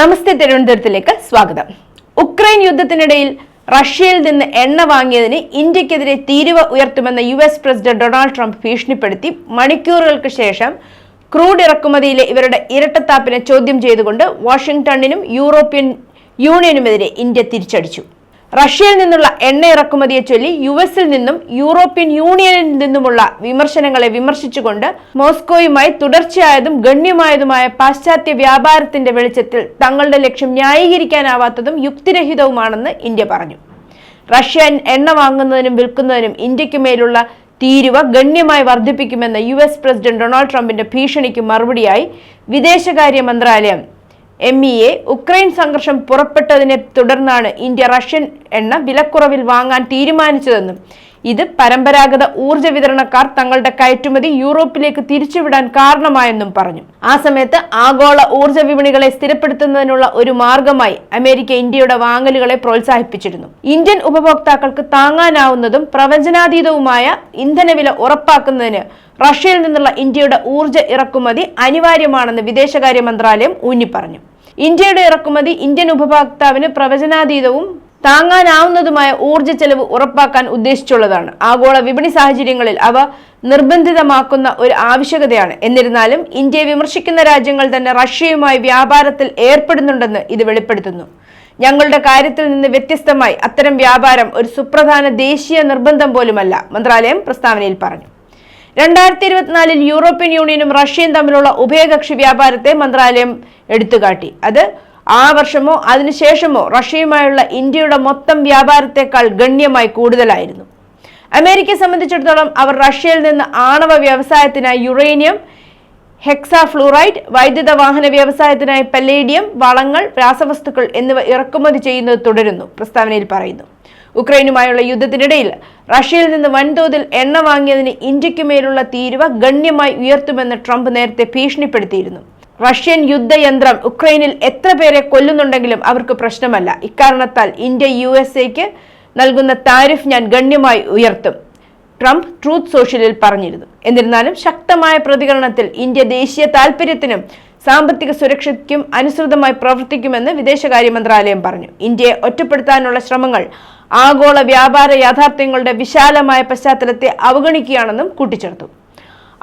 നമസ്തേ തിരുവനന്തപുരത്തിലേക്ക് സ്വാഗതം. ഉക്രൈൻ യുദ്ധത്തിനിടയിൽ റഷ്യയിൽ നിന്ന് എണ്ണ വാങ്ങിയതിന് ഇന്ത്യക്കെതിരെ തീരുവ ഉയർത്തുമെന്ന U S president Donald Trump ഭീഷണിപ്പെടുത്തി. മണിക്കൂറുകൾക്ക് ശേഷം ക്രൂഡ് ഇറക്കുമതിയിലെ ഇവരുടെ ഇരട്ടത്താപ്പിനെ ചോദ്യം ചെയ്തുകൊണ്ട് വാഷിംഗ്ടണിനും യൂറോപ്യൻ യൂണിയനുമെതിരെ ഇന്ത്യ തിരിച്ചടിച്ചു. റഷ്യയിൽ നിന്നുള്ള എണ്ണ ഇറക്കുമതിയെ ചൊല്ലി യു എസിൽ നിന്നും യൂറോപ്യൻ യൂണിയനിൽ നിന്നുമുള്ള വിമർശനങ്ങളെ വിമർശിച്ചുകൊണ്ട് മോസ്കോയുമായി തുടർച്ചയായതും ഗണ്യമായതുമായ പാശ്ചാത്യ വ്യാപാരത്തിന്റെ വെളിച്ചത്തിൽ തങ്ങളുടെ ലക്ഷ്യം ന്യായീകരിക്കാനാവാത്തതും യുക്തിരഹിതവുമാണെന്ന് ഇന്ത്യ പറഞ്ഞു. റഷ്യൻ എണ്ണ വാങ്ങുന്നതിനും വിൽക്കുന്നതിനും ഇന്ത്യയ്ക്ക് മേലുള്ള തീരുവ ഗണ്യമായി വർദ്ധിപ്പിക്കുമെന്ന യു എസ് പ്രസിഡന്റ് ഡൊണാൾഡ് ട്രംപിന്റെ ഭീഷണിക്ക് മറുപടിയായി വിദേശകാര്യ മന്ത്രാലയം എം ഇ എ ഉക്രൈൻ സംഘർഷം പുറപ്പെട്ടതിനെ തുടർന്നാണ് ഇന്ത്യ റഷ്യൻ എണ്ണ വിലക്കുറവിൽ വാങ്ങാൻ തീരുമാനിച്ചതെന്നും ഇത് പരമ്പരാഗത ഊർജ വിതരണക്കാർ തങ്ങളുടെ കയറ്റുമതി യൂറോപ്പിലേക്ക് തിരിച്ചുവിടാൻ കാരണമായെന്നും പറഞ്ഞു. ആ സമയത്ത് ആഗോള ഊർജ വിപണികളെ സ്ഥിരപ്പെടുത്തുന്നതിനുള്ള ഒരു മാർഗമായി അമേരിക്ക ഇന്ത്യയുടെ വാങ്ങലുകളെ പ്രോത്സാഹിപ്പിച്ചിരുന്നു. ഇന്ത്യൻ ഉപഭോക്താക്കൾക്ക് താങ്ങാനാവുന്നതും പ്രവചനാതീതവുമായ ഇന്ധനവില ഉറപ്പാക്കുന്നതിന് റഷ്യയിൽ നിന്നുള്ള ഇന്ത്യയുടെ ഊർജ ഇറക്കുമതി അനിവാര്യമാണെന്ന് വിദേശകാര്യ മന്ത്രാലയം ഊന്നിപ്പറഞ്ഞു. ഇന്ത്യയുടെ ഇറക്കുമതി ഇന്ത്യൻ ഉപഭോക്താവിന് പ്രവചനാതീതവും താങ്ങാനാവുന്നതുമായ ഊർജ ചെലവ് ഉറപ്പാക്കാൻ ഉദ്ദേശിച്ചുള്ളതാണ്. ആഗോള വിപണി സാഹചര്യങ്ങളിൽ അവ നിർബന്ധിതമാക്കുന്ന ഒരു ആവശ്യകതയാണ്. എന്നിരുന്നാലും ഇന്ത്യയെ വിമർശിക്കുന്ന രാജ്യങ്ങൾ തന്നെ റഷ്യയുമായി വ്യാപാരത്തിൽ ഏർപ്പെടുന്നുണ്ടെന്ന് ഇത് വെളിപ്പെടുത്തുന്നു. ഞങ്ങളുടെ കാര്യത്തിൽ നിന്ന് വ്യത്യസ്തമായി അത്തരം വ്യാപാരം ഒരു സുപ്രധാന ദേശീയ നിർബന്ധം പോലുമല്ല മന്ത്രാലയം പ്രസ്താവനയിൽ പറഞ്ഞു. രണ്ടായിരത്തി ഇരുപത്തിനാലിൽ യൂറോപ്യൻ യൂണിയനും റഷ്യയും തമ്മിലുള്ള ഉഭയകക്ഷി വ്യാപാരത്തെ മന്ത്രാലയം എടുത്തുകാട്ടി. അത് ആ വർഷമോ അതിനുശേഷമോ റഷ്യയുമായുള്ള ഇന്ത്യയുടെ മൊത്തം വ്യാപാരത്തെക്കാൾ ഗണ്യമായി കൂടുതലായിരുന്നു. അമേരിക്കയെ സംബന്ധിച്ചിടത്തോളം അവർ റഷ്യയിൽ നിന്ന് ആണവ വ്യവസായത്തിനായി യുറേനിയം ഹെക്സാഫ്ലൂറൈഡ് വൈദ്യുത വാഹന വ്യവസായത്തിനായി പല്ലേഡിയം വളങ്ങൾ രാസവസ്തുക്കൾ എന്നിവ ഇറക്കുമതി ചെയ്യുന്നത് തുടരുന്നു പ്രസ്താവനയിൽ പറയുന്നു. ഉക്രൈനുമായുള്ള യുദ്ധത്തിനിടയിൽ റഷ്യയിൽ നിന്ന് വൻതോതിൽ എണ്ണ വാങ്ങിയതിന് ഇന്ത്യയ്ക്കുമേലുള്ള തീരുവ ഗണ്യമായി ഉയർത്തുമെന്ന് ട്രംപ് നേരത്തെ ഭീഷണിപ്പെടുത്തിയിരുന്നു. റഷ്യൻ യുദ്ധയന്ത്രം ഉക്രൈനിൽ എത്ര പേരെ കൊല്ലുന്നുണ്ടെങ്കിലും അവർക്ക് പ്രശ്നമല്ല. ഇക്കാരണത്താൽ ഇന്ത്യ യു എസ് എക്ക് നൽകുന്ന താരിഫ് ഞാൻ ഗണ്യമായി ഉയർത്തും. ട്രംപ് ട്രൂത്ത് സോഷ്യലിൽ പറഞ്ഞിരുന്നു. എന്നിരുന്നാലും ശക്തമായ പ്രതികരണത്തിൽ ഇന്ത്യ ദേശീയ താൽപര്യത്തിനും സാമ്പത്തിക സുരക്ഷയ്ക്കും അനുസൃതമായി പ്രവർത്തിക്കുമെന്ന് വിദേശകാര്യ മന്ത്രാലയം പറഞ്ഞു. ഇന്ത്യയെ ഒറ്റപ്പെടുത്താനുള്ള ശ്രമങ്ങൾ ആഗോള വ്യാപാര യാഥാർത്ഥ്യങ്ങളുടെ വിശാലമായ പശ്ചാത്തലത്തെ അവഗണിക്കുകയാണെന്നും കൂട്ടിച്ചേർത്തു.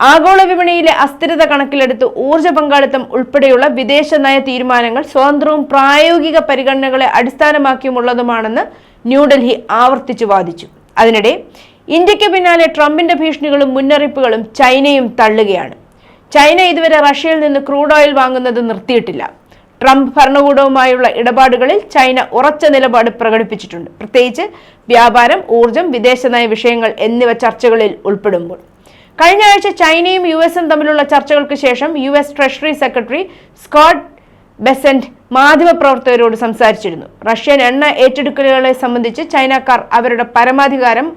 ആഗോള വിപണിയിലെ അസ്ഥിരത കണക്കിലെടുത്ത് ഊർജ പങ്കാളിത്തം ഉൾപ്പെടെയുള്ള വിദേശ നയ തീരുമാനങ്ങൾ സ്വതന്ത്രവും പ്രായോഗിക പരിഗണനകളെ അടിസ്ഥാനമാക്കിയുമുള്ളതുമാണെന്ന് ന്യൂഡൽഹി ആവർത്തിച്ചു വാദിച്ചു. അതിനിടെ ഇന്ത്യയ്ക്ക് പിന്നാലെ ട്രംപിന്റെ ഭീഷണികളും മുന്നറിയിപ്പുകളും ചൈനയും തള്ളുകയാണ്. ചൈന ഇതുവരെ റഷ്യയിൽ നിന്ന് ക്രൂഡ് ഓയിൽ വാങ്ങുന്നത് നിർത്തിയിട്ടില്ല. ട്രംപ് ഭരണകൂടവുമായുള്ള ഇടപാടുകളിൽ ചൈന ഉറച്ച നിലപാട് പ്രകടിപ്പിച്ചിട്ടുണ്ട്. പ്രത്യേകിച്ച് വ്യാപാരം ഊർജം വിദേശനയ വിഷയങ്ങൾ എന്നിവ ചർച്ചകളിൽ ഉൾപ്പെടുമ്പോൾ. കഴിഞ്ഞ ആഴ്ച ചൈനയും യു എസും തമ്മിലുള്ള ചർച്ചകൾക്ക് ശേഷം U S treasury secretary Scott Bessent മാധ്യമപ്രവർത്തകരോട് സംസാരിച്ചിരുന്നു. റഷ്യൻ എണ്ണ ഏറ്റെടുക്കലുകളെ സംബന്ധിച്ച് ചൈനക്കാർ അവരുടെ പരമാധികാരം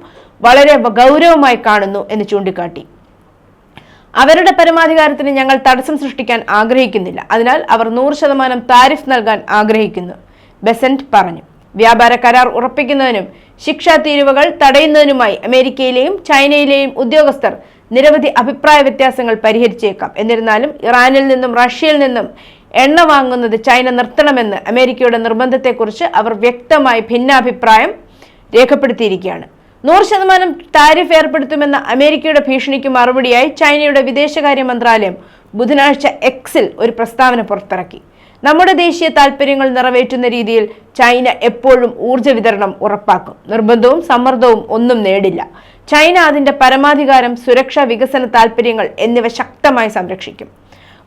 വളരെ ഗൗരവമായി കാണുന്നു എന്ന് ചൂണ്ടിക്കാട്ടി. അവരുടെ പരമാധികാരത്തിന് ഞങ്ങൾ തടസ്സം സൃഷ്ടിക്കാൻ ആഗ്രഹിക്കുന്നില്ല. അതിനാൽ അവർ നൂറ് ശതമാനം താരിഫ് നൽകാൻ ആഗ്രഹിക്കുന്നു ബെസന്റ് പറഞ്ഞു. വ്യാപാര കരാർ ഉറപ്പിക്കുന്നതിനും ശിക്ഷാ തീരുവകൾ തടയുന്നതിനുമായി അമേരിക്കയിലെയും ചൈനയിലെയും ഉദ്യോഗസ്ഥർ നിരവധി അഭിപ്രായ വ്യത്യാസങ്ങൾ പരിഹരിച്ചേക്കാം. എന്നിരുന്നാലും ഇറാനിൽ നിന്നും റഷ്യയിൽ നിന്നും എണ്ണ വാങ്ങുന്നത് ചൈന നിർത്തണമെന്ന് അമേരിക്കയുടെ നിർബന്ധത്തെക്കുറിച്ച് അവർ വ്യക്തമായി ഭിന്നാഭിപ്രായം രേഖപ്പെടുത്തിയിരിക്കുകയാണ്. നൂറ് ശതമാനം താരിഫ് ഏർപ്പെടുത്തുമെന്ന അമേരിക്കയുടെ ഭീഷണിക്ക് മറുപടിയായി ചൈനയുടെ വിദേശകാര്യ മന്ത്രാലയം ബുധനാഴ്ച എക്സിൽ ഒരു പ്രസ്താവന പുറത്തിറക്കി. നമ്മുടെ ദേശീയ താൽപ്പര്യങ്ങൾ നിറവേറ്റുന്ന രീതിയിൽ ചൈന എപ്പോഴും ഊർജ വിതരണം ഉറപ്പാക്കും. നിർബന്ധവും സമ്മർദ്ദവും ഒന്നും നേടില്ല. ചൈന അതിന്റെ പരമാധികാരം സുരക്ഷ വികസന താൽപ്പര്യങ്ങൾ എന്നിവ ശക്തമായി സംരക്ഷിക്കും.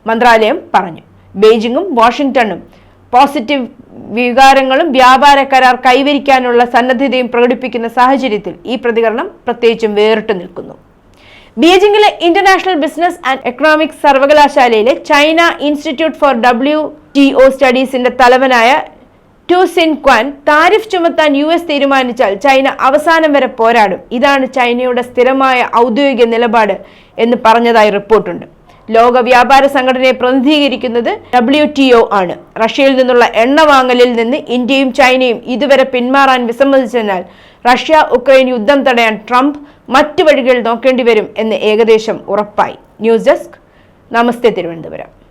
മന്ത്രാലയം പറഞ്ഞു. ബെയ്ജിങ്ങും വാഷിംഗ്ടണും പോസിറ്റീവ് വികാരങ്ങളും വ്യാപാര കരാർ കൈവരിക്കാനുള്ള സന്നദ്ധതയും പ്രകടിപ്പിക്കുന്ന സാഹചര്യത്തിൽ ഈ പ്രതികരണം പ്രത്യേകിച്ചും വേറിട്ട് നിൽക്കുന്നു. ബീജിംഗിലെ ഇന്റർനാഷണൽ ബിസിനസ് ആൻഡ് എക്കണോമിക്സ് സർവകലാശാലയിലെ China institute for W T O സ്റ്റഡീസിന്റെ തലവനായ ടു സിൻ ക്വാൻ താരിഫ് ചുമത്താൻ യു എസ് തീരുമാനിച്ചാൽ ചൈന അവസാനം വരെ പോരാടും. ഇതാണ് ചൈനയുടെ സ്ഥിരമായ ഔദ്യോഗിക നിലപാട് എന്ന് പറഞ്ഞതായി റിപ്പോർട്ടുണ്ട്. ലോക വ്യാപാര സംഘടനയെ പ്രതിനിധീകരിക്കുന്നത് ഡബ്ല്യു ടി ഒ ആണ്. റഷ്യയിൽ നിന്നുള്ള എണ്ണ വാങ്ങലിൽ നിന്ന് ഇന്ത്യയും ചൈനയും ഇതുവരെ പിന്മാറാൻ വിസമ്മതിച്ചതിനാൽ റഷ്യ ഉക്രൈൻ യുദ്ധം തടയാൻ ട്രംപ് മറ്റു വഴികൾ നോക്കേണ്ടി വരും എന്ന് ഏകദേശം ഉറപ്പായി. News desk. നമസ്തേ തിരുവനന്തപുരം.